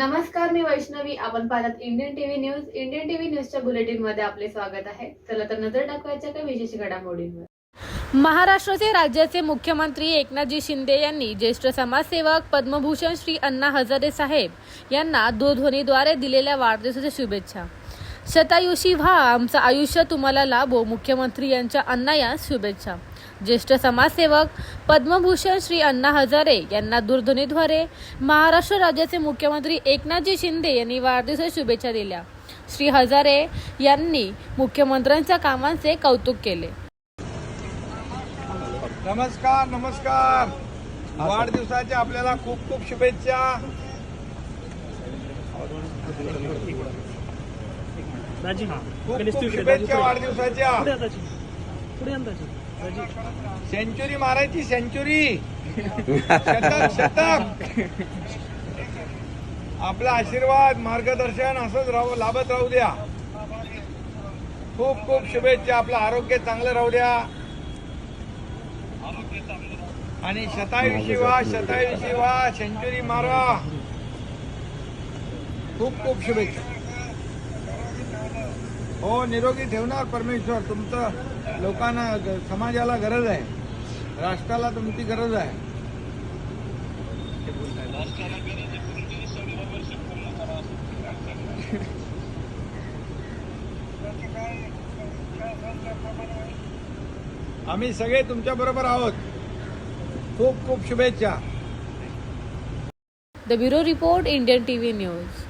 नमस्कार मी वैष्णवी. आपण पाहतात Indian TV news Indian TV न्यूजच्या बुलेटिनमध्ये आपले स्वागत आहे. चला तर नजर टाकवायच्या काही विशेष घडामोडींवर. महाराष्ट्राचे राज्याचे मुख्यमंत्री एकनाथजी शिंदे यांनी ज्येष्ठ समाजसेवक पद्मभूषण श्री अण्णा हजारे साहेब यांना दूरध्वनीद्वारे दिलेल्या वाढदिवसाच्या शुभेच्छा. शतायुषी व्हा आमचं आयुष्य तुम्हाला लाभो. मुख्यमंत्री यांच्या अण्णा या शुभेच्छा. ज्येष्ठ समाजसेवक पद्मभूषण श्री अण्णा हजारे यांना दूरध्वनीद्वारे महाराष्ट्र राज्याचे मुख्यमंत्री एकनाथजी शिंदे यांनी वाढदिवसा शुभेच्छा दिल्या. श्री हजारे यांनी मुख्यमंत्र्यांच्या कामांचे कौतुक केले. नमस्कार नमस्कार. वाढदिवसाच्या आपल्याला खूप खूप शुभेच्छा. दाजी खूप गणेश खूप तू इकडे, दाजी शुभेच्छा पुढे. वाढदिवसाच्या. पुढे या दाजी पुढे या ना दाजी दाजी सेंचुरी मारायची सेंचुरी. शतक शतक. आपला आशीर्वाद मार्गदर्शन असंच राहू लाभत राहू द्या. खूप खूप शुभेच्छा. आपलं आरोग्य चांगलं राहू द्या. आणि शतायुषी व्हा शतायुषी व्हा सेंचुरी मारा. खूप खूप शुभेच्छा. हो निरोगी ठेवणार परमेश्वर. तुमचं लोकांना ग- समाजाला गरज आहे. राष्ट्राला तुमची गरज आहे. आम्ही सगळे तुमच्या बरोबर आहोत. खूप खूप शुभेच्छा. The bureau report Indian TV news.